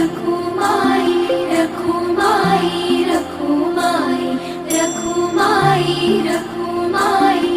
रखो माई रखो माई